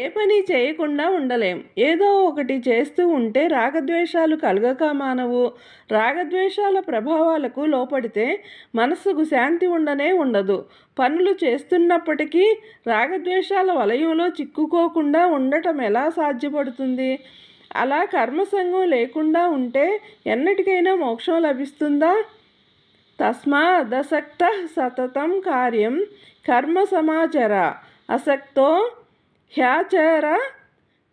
ఏ పని చేయకుండా ఉండలేం. ఏదో ఒకటి చేస్తూ ఉంటే రాగద్వేషాలు కలగక మానవు. రాగద్వేషాల ప్రభావాలకు లోపడితే మనస్సుకు శాంతి ఉండనే ఉండదు. పనులు చేస్తున్నప్పటికీ రాగద్వేషాల వలయంలో చిక్కుకోకుండా ఉండటం ఎలా సాధ్యపడుతుంది? అలా కర్మసంగం లేకుండా ఉంటే ఎన్నటికైనా మోక్షం లభిస్తుందా? తస్మాదసక్త సతతం కార్యం కర్మ సమాచర. అసక్తో హ్యాచర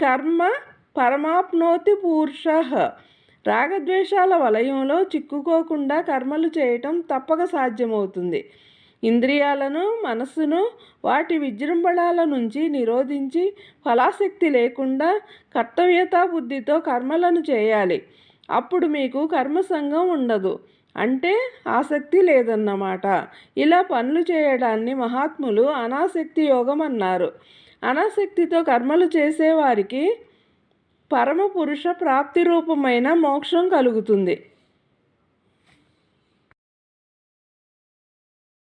కర్మ పరమాప్నోతి పూర్ష రాగద్వేషాల వలయంలో చిక్కుకోకుండా కర్మలు చేయటం తప్పక సాధ్యమవుతుంది. ఇంద్రియాలను మనస్సును వాటి విజృంభణాల నుంచి నిరోధించి ఫలాశక్తి లేకుండా కర్తవ్యతా బుద్ధితో కర్మలను చేయాలి. అప్పుడు మీకు కర్మసంగం ఉండదు. అంటే ఆసక్తి లేదన్నమాట. ఇలా పనులు చేయడాన్ని మహాత్ములు అనాసక్తి యోగం అన్నారు. అనాసక్తితో కర్మలు చేసేవారికి పరమ పురుష ప్రాప్తి రూపమైన మోక్షం కలుగుతుంది.